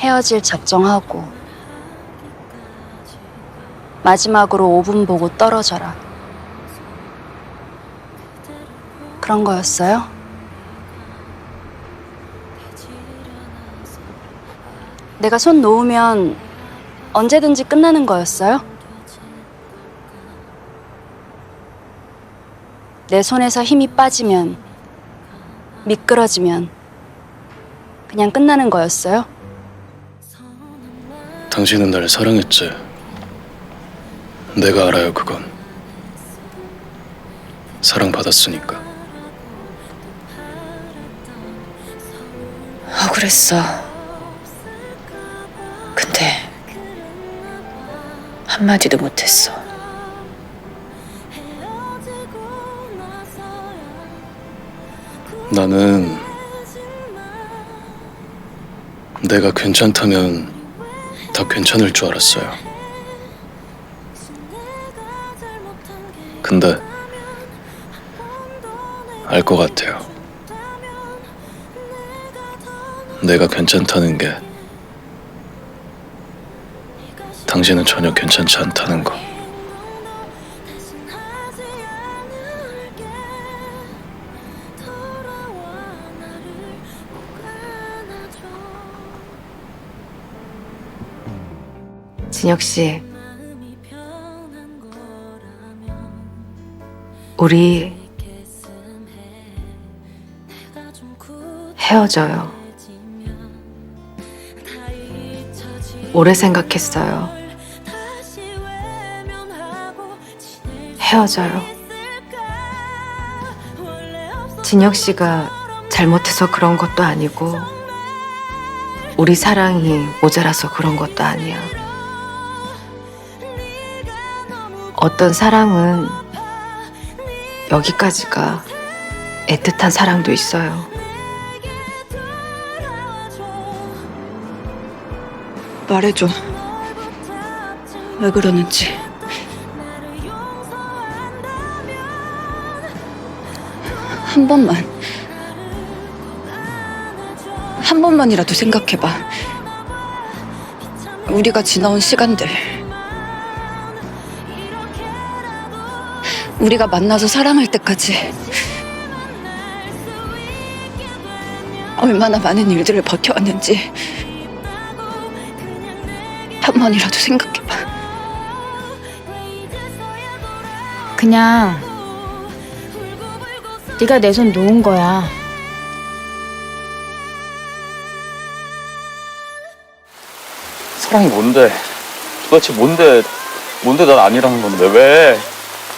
헤어질 작정하고 마지막으로 5분 보고 떨어져라. 그런 거였어요? 내가 손 놓으면 언제든지 끝나는 거였어요? 내 손에서 힘이 빠지면 미끄러지면 그냥 끝나는 거였어요? 당신은 날 사랑했지. 내가 알아요, 그건. 사랑받았으니까. 억울했어. 근데 한마디도 못했어. 나는 내가 괜찮다면 다 괜찮을 줄 알았어요. 근데 알 것 같아요. 내가 괜찮다는 게 당신은 전혀 괜찮지 않다는 거. 진혁 씨, 우리 헤어져요. 오래 생각했어요. 헤어져요. 진혁 씨가 잘못해서 그런 것도 아니고, 우리 사랑이 모자라서 그런 것도 아니야. 어떤 사랑은 여기까지가 애틋한 사랑도 있어요. 말해줘. 왜 그러는지. 한 번만. 한 번만이라도 생각해봐. 우리가 지나온 시간들. 우리가 만나서 사랑할 때까지. 얼마나 많은 일들을 버텨왔는지. 한 번이라도 생각해봐. 그냥 네가 내 손 놓은 거야. 사랑이 뭔데? 도대체 뭔데? 뭔데 난 아니라는 건데 왜?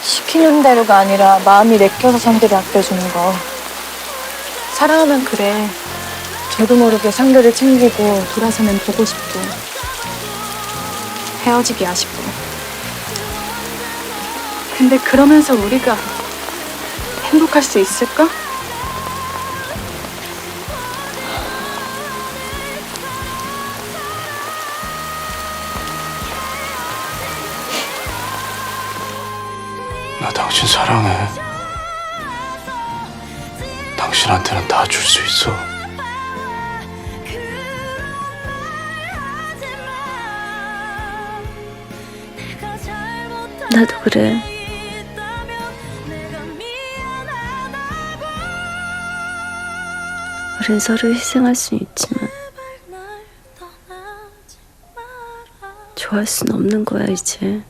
시키는 대로가 아니라 마음이 내켜서 상대를 아껴주는 거. 사랑하면 그래. 저도 모르게 상대를 챙기고 돌아서면 보고 싶고 헤어지기 아쉽고. 근데 그러면서 우리가 행복할 수 있을까? 나 당신 사랑해. 당신한테는 다 줄 수 있어. 나도 그래. 우린 서로 희생할 수 있지만 좋아할 순 없는 거야 이제.